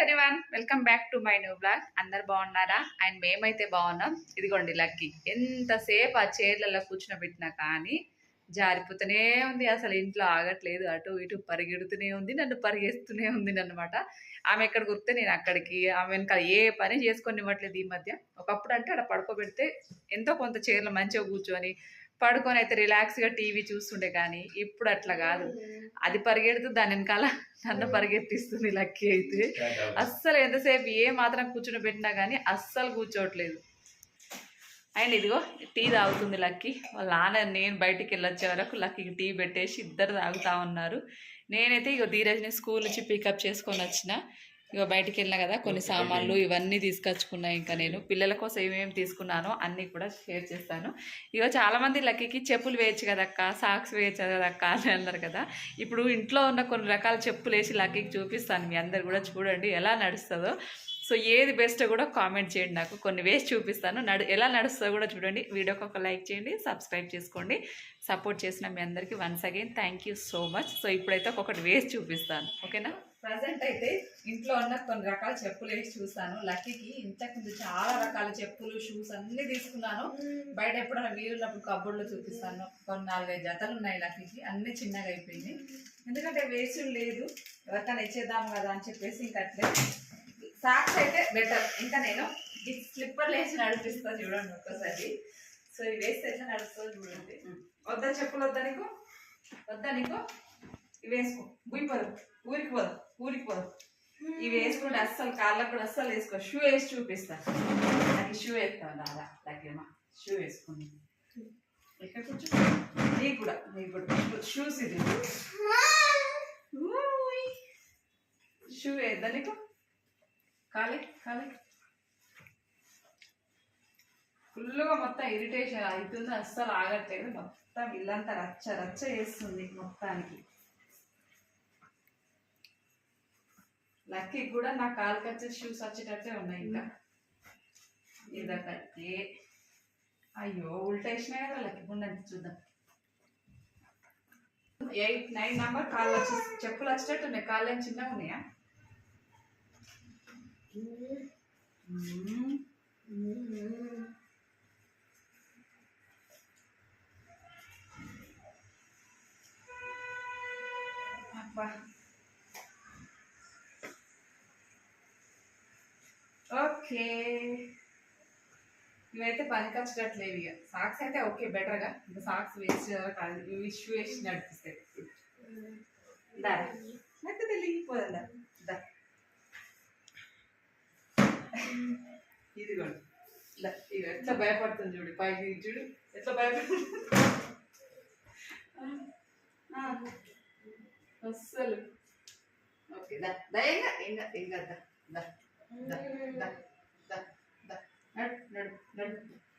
Everyone welcome back to my new blog అందరు బాగున్నారా? And మేమైతే బాగున్నాం. ఇదిగోండి లక్కీ. ఎంతసేపు ఆ చైర్లలో కూర్చునబెట్టినా కానీ జారిపోతూనే ఉంది. అసలు ఇంట్లో ఆగట్లేదు. అటు ఇటు పరిగెడుతూనే ఉంది. నన్ను పరిగేస్తూనే ఉంది అనమాట ఆమె ఎక్కడ గుర్తే నేను అక్కడికి ఆమె వెనక ఏ పని చేసుకొని ఇవ్వట్లేదు ఈ మధ్య. ఒకప్పుడు అంటే అక్కడ పడుకోబెడితే ఎంతో కొంత చైర్లో మంచిగా కూర్చొని పడుకొని అయితే రిలాక్స్గా టీవీ చూస్తుండే కానీ ఇప్పుడు అట్లా కాదు. అది పరిగెడుతూ దాని వెనకాల నన్ను పరిగెత్తిస్తుంది లక్కీ అయితే. అస్సలు ఎంతసేపు ఏ మాత్రం కూర్చుని పెట్టినా కానీ అస్సలు కూర్చోవట్లేదు. అండ్ ఇదిగో టీ తాగుతుంది లక్కీ. వాళ్ళ నాన్న నేను బయటికి వెళ్ళొచ్చే వరకు లక్కీకి టీ పెట్టేసి ఇద్దరు తాగుతా ఉన్నారు. నేనైతే ఇగో ధీరజ్ని స్కూల్ నుంచి పికప్ చేసుకొని వచ్చిన. ఇగో బయటికి వెళ్ళినా కదా కొన్ని సామాన్లు ఇవన్నీ తీసుకొచ్చుకున్నా ఇంకా నేను. పిల్లల కోసం ఏమేమి తీసుకున్నానో అన్నీ కూడా షేర్ చేస్తాను. ఇగో చాలామంది లక్కీకి చెప్పులు వేయచ్చు కదక్క సాక్స్ వేయచ్చు కదక్క అని అన్నారు కదా. ఇప్పుడు ఇంట్లో ఉన్న కొన్ని రకాల చెప్పులు వేసి లక్కీకి చూపిస్తాను. మీ అందరు కూడా చూడండి ఎలా నడుస్తుందో. సో ఏది బెస్ట్ కూడా కామెంట్ చేయండి నాకు. కొన్ని వేసి చూపిస్తాను. నడు ఎలా నడుస్తుందో కూడా చూడండి. వీడియోకి ఒక లైక్ చేయండి సబ్స్క్రైబ్ చేసుకోండి. సపోర్ట్ చేసిన మీ అందరికీ once again thank you so much so ఇప్పుడైతే ఒక్కొక్కటి వేసి చూపిస్తాను. ఓకేనా ప్రజెంట్ అయితే ఇంట్లో ఉన్న కొన్ని రకాల చెప్పులు వేసి చూస్తాను లక్కీకి ఇంతకుముందు చాలా రకాల చెప్పులు షూస్ అన్నీ తీసుకున్నాను. బయట ఎప్పుడైనా వీలున్నప్పుడు కబోర్డ్లో చూపిస్తాను. కొన్ని నాలుగైదు జతలు ఉన్నాయి లక్కీకి. అన్నీ చిన్నగా అయిపోయింది ఎందుకంటే వేసుడు లేదు. ఎవరికైనా ఇచ్చేద్దాం కదా అని చెప్పేసి ఇంకా అట్లే. సాక్స్ అయితే బెటర్ ఇంకా నేను ఈ స్లిప్పర్లు వేసి నడిపిస్తా చూడండి ఒక్కసారి. సో ఇవి వేస్తే ఎట్లా నడుస్తుందో చూడండి. వద్దా చెప్పులు వద్దా నీకు? వద్దా నీకు? ఇవి వేసుకో. ఊరిపోదు ఊరికి పోదు. ఊరికి పోదు. ఇవి వేసుకుంటే అస్సలు కాళ్ళకు కూడా అస్సలు వేసుకో. షూ వేసి చూపిస్తా నాకు షూ వేస్తాను దాదా దగ్గరమా షూ వేసుకుని ఎక్కడ కూర్చో. నీకు కూడా నీకు కూడా. షూస్ ఇది. షూ వేద్దా నీకు? ఖాళీ ఖాళీ ఫుల్గా మొత్తం ఇరిటేషన్ అవుతుంది అస్సలు ఆగట్లేదు. మొత్తం ఇల్లంతా రచ్చ రచ్చ చేస్తుంది మొత్తానికి. లక్కీ కూడా నా కాలుకి వచ్చే షూస్ వచ్చేటట్టే ఉన్నాయి ఇంకా. ఇదొకటి. అయ్యో ఉల్టేసినా కదా లక్కీ. ఉండండి చూద్దాం. ఎయిట్ నైన్ నెంబర్ కాళ్ళు వచ్చి చెప్పులు వచ్చేటట్టు ఉన్నాయి. కాళ్ళు ఏం చిన్నగా ఉన్నాయా? ఓకే. ఇవైతే పనికొచ్చేటట్లేవు ఇక సాక్స్ అయితే ఓకే బెటర్గా. ఇంకా సాక్స్ వేసి కాదు ఇష్యూ వేసి నడిపిస్తాయి. దా నాకు తెలియకపోదా దా. ఇదిగోండి. దా, ఇవి ఎట్లా భయపడుతుంది చూడు. పైకి చూడు. ఎట్లా భయపడుతుంది? అస్సలు. ఓకే దా. దా ఇంకా ఇంకా ఇంకా దా. దా దా దా.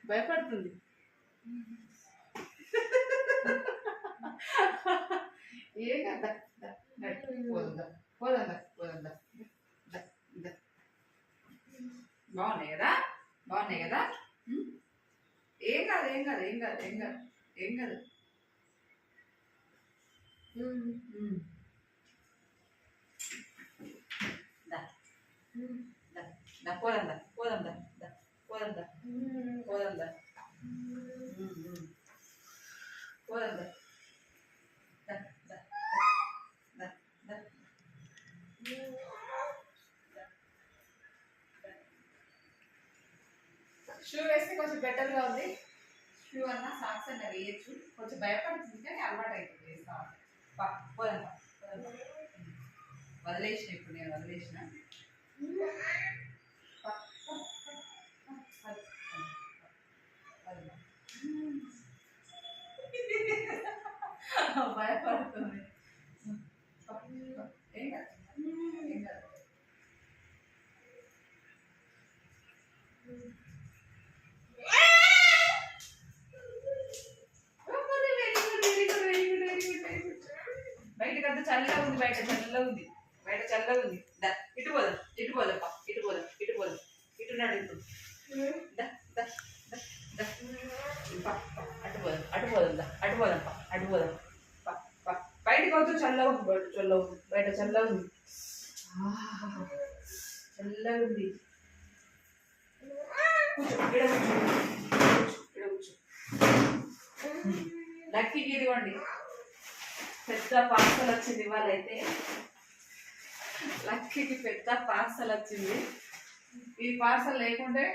భయపడుతుంది. ఏ కదా పోదా పోదా పోదా బాగున్నాయి కదా? బాగున్నాయి కదా? ఏం కాదు ఏం కాదు ఏం కాదు ఏం కాదు ఏం కాదు. దా దా పోదాం దా పోదాం దా. దా పోదాం దా పోదాం షూ వేస్తే కొంచెం బెటర్గా ఉంది. షూ అన్న సాక్స్ అన్న వేయచ్చు. కొంచెం భయపడుతుంది కానీ అలవాటు అవుతుంది వేస్తా ఉంటే. వదిలేసిన ఇప్పుడు నేను వదిలేసిన పా, పా, పా, పా. అది, అది, అది, అది. భయపడుతుంది. పా, చల్లగా ఉంది బయట చల్లగా ఉంది బయట చల్లగా ఉంది. దా ఇటు పోదాం ఇటు పోదాం ఇటు పోదాం ఇటు పోదాం ఇటు నడు ఇప్పుడు దా దా దా దా పా, పా, అటు పోదాం అటు పోదాం అటు పోదాం బయటకు వద్దు చల్లగా ఉంది బయట చల్లగా ఉంది బయట చల్లగా ఉంది. చల్లగా ఉంది. కూర్చో. లక్కీకి ఇదిగోండి. పెద్ద పార్సల్ వచ్చింది ఇవాళైతే. లక్కీకి పెద్ద పార్సల్ వచ్చింది. ఈ పార్సల్ లేకుంటే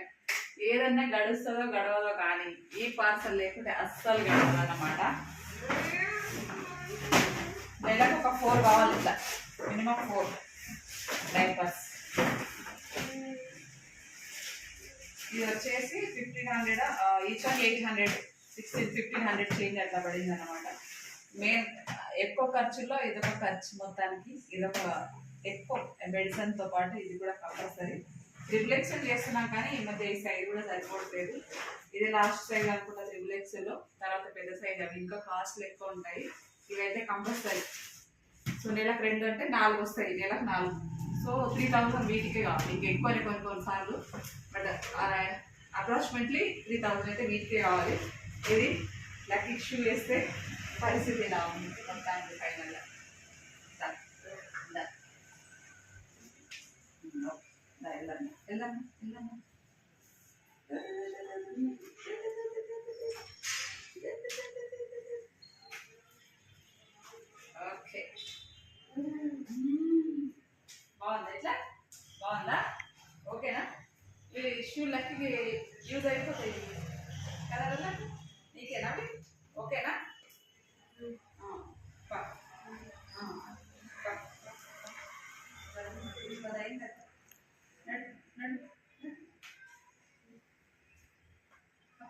ఏదన్నా గడుస్తుందో గడవదో కానీ ఈ పార్సల్ లేకుంటే అస్సలు గడవదు అన్నమాట నెలకు ఒక ఫోర్ కావాలి ఇట్లా. Minimum four. డైపర్స్. ఇది వచ్చేసి fifteen hundred each one eight hundred sixteen fifteen hundred change అట్లా పడింది అనమాట మెయిన్ ఎక్కువ ఖర్చుల్లో ఇదొక ఖర్చు మొత్తానికి ఇదొక ఎక్కువ మెడిసిన్తో పాటు ఇది కూడా కంపల్సరీ. రిఫ్లెక్షన్ చేస్తున్నాం కానీ ఈ మధ్య ఈ సైజ్ కూడా సరిపోవట్లేదు. ఇది లాస్ట్ సైజ్ అనుకుంటా రిఫ్లెక్స్లో తర్వాత పెద్ద సైజ్ అవి ఇంకా కాస్ట్లు ఎక్కువ ఉంటాయి. ఇవైతే కంపల్సరీ సో నెలకు రెండు అంటే నాలుగు వస్తాయి. నెలకు నాలుగు. సో త్రీ థౌసండ్ వీటికే కావాలి. ఇంకా ఎక్కువ కొన్ని కొన్నిసార్లు బట్ అప్రాక్సిమేట్లీ త్రీ థౌసండ్ అయితే వీటికే కావాలి. ఇది లక్కీ ఇష్యూ వేస్తే పరిస్థితి ఇలా ఉంది? మొత్తానికి ఫైనల్గా ఓకే. బాగుందా ఇట్లా? బాగుందా? ఓకేనా? ఈ ఇష్యూ లక్కీకి యూజ్ అయిపోతాయి కదా కదా నీకేనా అవి? ఓకేనా ఆ, పా. ఆ, పా. పది అయింది కదా. నడు, నడు, నడు. పా.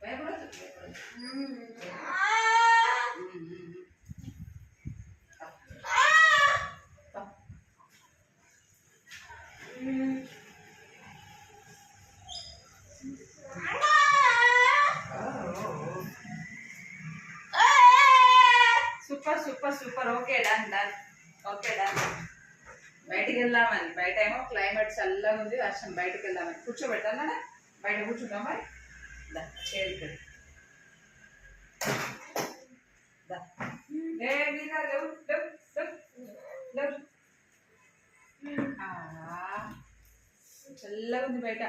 భయపడొద్దు, భయపడొద్దు. ఉమ్, ఉమ్, ఉమ్. పా. పా. Super super. Okay done done. Okay done. బయటికి వెళ్దామని. బయట ఏమో క్లైమేట్ చల్లగా ఉంది. వర్షం బయటకు వెళ్దామని. కూర్చోబెట్టాలా బయట కూర్చుంటాం మరి. దా చల్లగా ఉంది బయట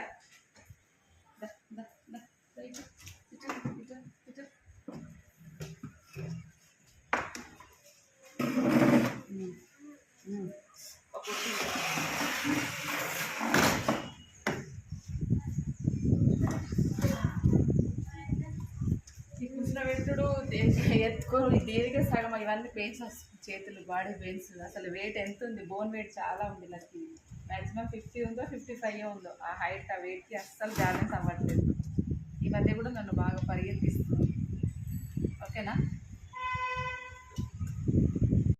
దా, దా, దా, దా, ఇటు, ఇటు, ఇటు, ఇటు. ఈ కూర్చున్న ఎత్తుకో దేనికే సగం? ఇవన్నీ పెయిన్స్ వస్తుంది చేతులు బాడీ పెయిన్స్. అసలు వెయిట్ ఎంత ఉంది? బోన్ వెయిట్ చాలా ఉంది నాకు. మ్యాక్సిమం ఫిఫ్టీ ఉందో ఫిఫ్టీ ఫైవ్ ఉందో. ఆ హైట్ ఆ వెయిట్కి అస్సలు బ్యాలెన్స్ అవ్వట్లేదు. ఈ మధ్య కూడా నన్ను బాగా పరిగెత్తిస్తుంది. ఓకేనా?